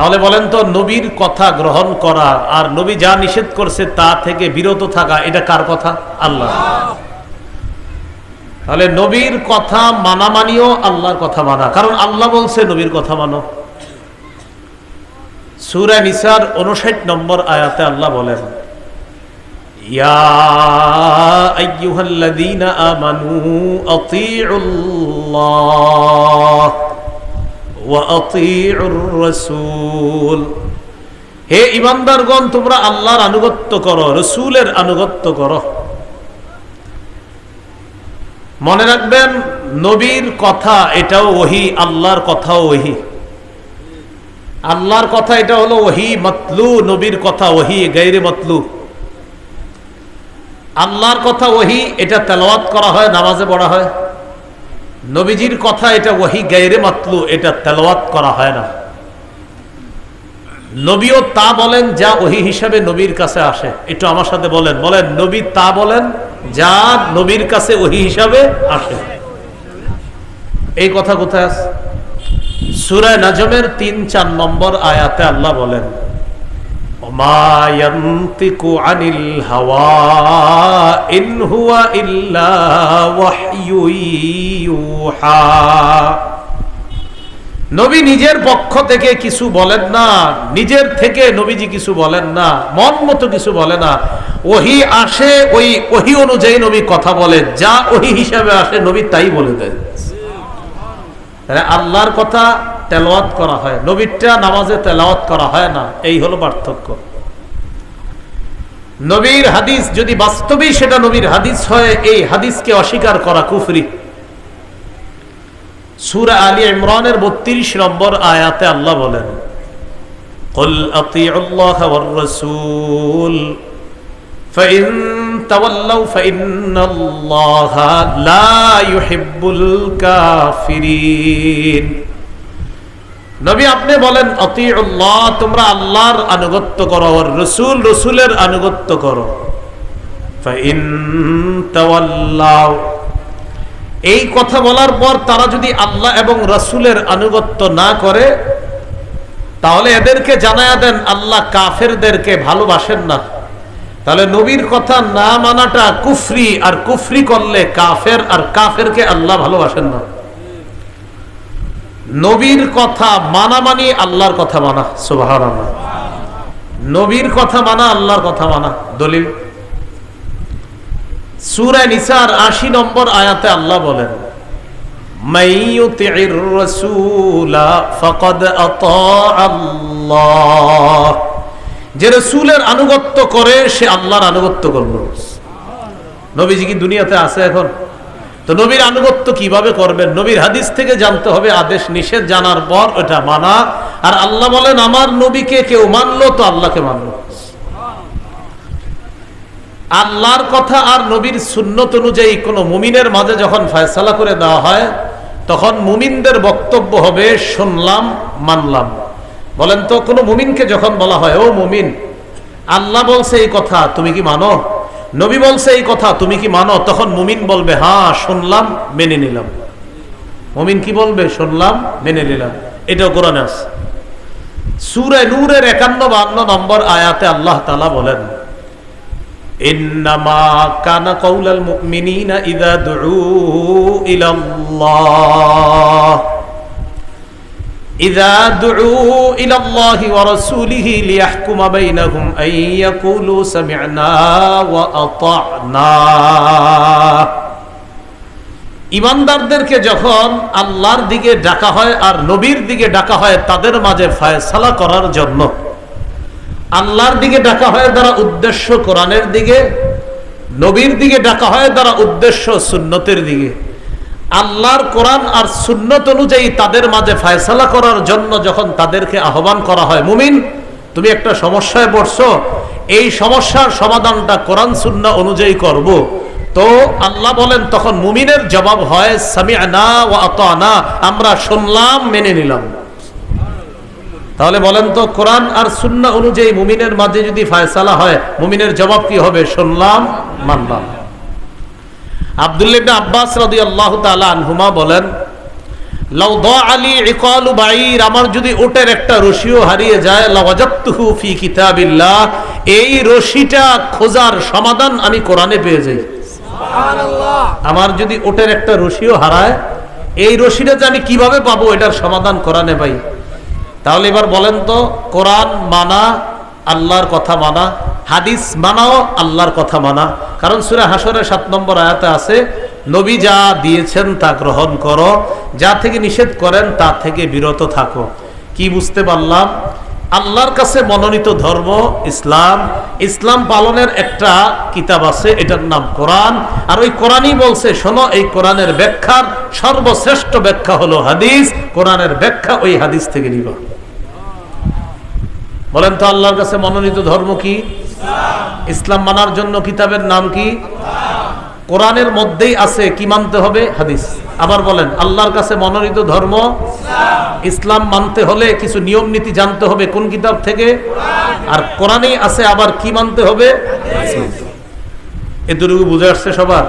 তাহলে বলেন তো, নবীর কথা গ্রহণ করা আর নবী যা নিষেধ করছে তা থেকে বিরত থাকা, এটা কার কথা? আল্লাহ। তাহলে নবীর কথা মানা মানিও আল্লাহর কথা মানা। কারণ আল্লাহ বলছে নবীর কথা মানো। সুরা নিসার উনষাট নম্বর আয়াতে আল্লাহ বলেন, ইয়া আমানু আতিউল্লাহ। হে ইমানদারগণ, তোমরা আল্লাহর আনুগত্য করো, রসুলের আনুগত্য করো। মনে রাখবেন, নবীর কথা এটাও ওহি, আল্লাহর কথাও ওহি। আল্লাহর কথা এটা হলো ওহি, মতলু, নবীর কথা ওহি গৈরে মতলু। আল্লাহর কথা ওহি, এটা তেলাওয়াত করা হয়, নামাজে পড়া হয়। নবীজির কথা এটা ওহি গৈরে মতলু, এটা তেলাওয়াত করা হয় না। নবীও তা বলেন যা ওহি হিসাবে নবীর কাছে আসে। একটু আমার সাথে বলেন। বলেন, নবী তা বলেন যা নবীর কাছে ওহি হিসাবে আসে। এই কথা কোথায় আছে? সুরায় নাজমের তিন চার নম্বর আয়াতে আল্লাহ বলেন আনিল হাওয়া ইন হুয়া ইল্লা নবী নিজের পক্ষ থেকে কিছু বলেন না, নিজের থেকে নবীজি কিছু বলেন না, মন মতো কিছু বলে না। ওহি আসে, ওই ওহি অনুযায়ী নবী কথা বলে, যা ওহি হিসাবে আসে, নবী তাই বলে দেয় আল্লাহর কথা তেলাওয়াত করা হয় নবীরটা নামাজে তেলাওয়াত করা হয় না এই হলো পার্থক্য নবীর হাদিস যদি বাস্তবেই সেটা নবীর হাদিস হয় এই হাদিসকে অস্বীকার করা কুফরি সুরা আলী ইমরানের বত্রিশ নম্বর আয়াতে আল্লাহ বলেন قل أطيعوا الله والرسول فإن تولوا فإن الله لا يحب الكافرين নবী আপনি বলেন অতি আল্লাহ তোমরা আল্লাহর আনুগত্য করো, আর রসুল রসুলের আনুগত্য করো। এই কথা বলার পর তারা যদি আল্লাহ এবং রসুলের আনুগত্য না করে, তাহলে এদেরকে জানায়া দেন, আল্লাহ কাফেরদেরকে ভালোবাসেন না। তাহলে নবীর কথা না মানাটা কুফরি, আর কুফরি করলে কাফের, আর কাফেরকে আল্লাহ ভালোবাসেন না। নবীর কথা মানা মানি আল্লাহর কথা মানা সুবাহান নবীর কথা মানা, আল্লাহর কথা মানা। দলিল? সুরা নিসার আশি নম্বর আয়াতে আল্লাহ বলেন যে রসুলের আনুগত্য করে, সে আল্লাহর আনুগত্য করল। নবীজি কি দুনিয়াতে আছে এখন? তো নবীর আনুগত্য কীভাবে করবেন? নবীর হাদিস থেকে জানতে হবে, আদেশ নিষেধ জানার পর ওটা মানা। আর আল্লাহ বলেন, আমার নবীকে কেউ মানলো তো আল্লাহকে মানলো। আল্লাহর কথা আর নবীর সুন্নত অনুযায়ী কোন মুমিনের মাঝে যখন ফয়সালা করে দেওয়া হয়, তখন মুমিনদের বক্তব্য হবে, শুনলাম, মানলাম। বলেন তো, কোনো মুমিনকে যখন বলা হয়, ও মুমিন, আল্লাহ বলছে এই কথা, তুমি কি মানো? নবী বলছে এই কথা, তুমি কি মানো? তখন মুমিন বলবে হ্যাঁ শুনলাম, মেনে নিলাম। মুমিন কি বলবে? শুনলাম, মেনে নিলাম। এটাও কোরআন আছে। সুরে নূরের একান্ন বান্ন নম্বর আয়াতে আল্লাহ তালা বলেন, ইন্নামা কানা কৌলাল ইদা দুরু ইলাল্লাহ। إذا دعوا إلى الله ورسوله ليحكم بينهم أن يقولوا سمعنا وأطعنا ইমানদারদেরকে যখন আল্লাহর দিকে ডাকা হয় আর নবীর দিকে ডাকা হয় তাদের মাঝে ফায়সালা করার জন্য আল্লাহর দিকে ডাকা হয় দ্বারা উদ্দেশ্য কোরআনের দিকে নবীর দিকে ডাকা হয় দ্বারা উদ্দেশ্য সুন্নতের দিকে আল্লাহর কোরআন আর সুন্নত অনুযায়ী তাদের মাঝে ফায়সালা করার জন্য যখন তাদেরকে আহ্বান করা হয়, মুমিন, তুমি একটা সমস্যায় পড়ছো, এই সমস্যার সমাধানটা কোরআন, সুন্না অনুযায়ী করব। তো আল্লাহ বলেন, তখন মুমিনের জবাব হয়, সামিআনা ও আতানা আমরা শুনলাম, মেনে নিলাম। তাহলে বলেন তো, কোরআন আর সুন্না অনুযায়ী মুমিনের মাঝে যদি ফায়সালা হয়, মুমিনের জবাব কি হবে? শুনলাম, মানলাম। আব্দুল্লাহ আব্বাস রাদি আল্লাহ আনহুমা বলেন লাউ আলী ইকালু বাইর আমার যদি ওটের একটা রশিও হারিয়ে যায় লাওয়াজাতুহু ফি কিতাবিল্লাহ এই রশিটা খোঁজার সমাধান আমি কোরআনে পেয়ে যাই। আমার যদি ওটের একটা রশিও হারায় এই রশিটা যে আমি কীভাবে পাবো এটার সমাধান কোরআনে পাই তাহলে এবার বলেন তো কোরআন মানা আল্লাহর কথা মানা হাদিস মানাও আল্লাহর কথা মানা। কারণ সুরা হাসরের সাত নম্বর আয়াতে আছে, নবী যা দিয়েছেন তা গ্রহণ করো, যা থেকে নিষেধ করেন তা থেকে বিরত থাকো। কি বুঝতে পারলাম? আল্লাহর কাছে মনোনীত ধর্ম ইসলাম। ইসলাম পালনের একটা কিতাব আছে, এটার নাম কোরআন। আর ওই কোরআনই বলছে, শোনো, এই কোরআনের ব্যাখ্যার সর্বশ্রেষ্ঠ ব্যাখ্যা হলো হাদিস। কোরআনের ব্যাখ্যা ওই হাদিস থেকে নিবা। বলেন তো, আল্লাহর কাছে মনোনীত ধর্ম কি? ইসলাম মানার জন্য কিতাবের নাম কি? কোরআনের মধ্যেই আছে, কি মানতে হবে? হাদিস। আবার বলেন, আল্লাহর কাছে মনোনীত ধর্ম? ইসলাম মানতে হলে কিছু নিয়ম নীতি জানতে হবে কোন কিতাব থেকে? আর কোরআনেই আছে, আবার কি মানতে হবে? এতটুকু বুঝে আসছে সবার?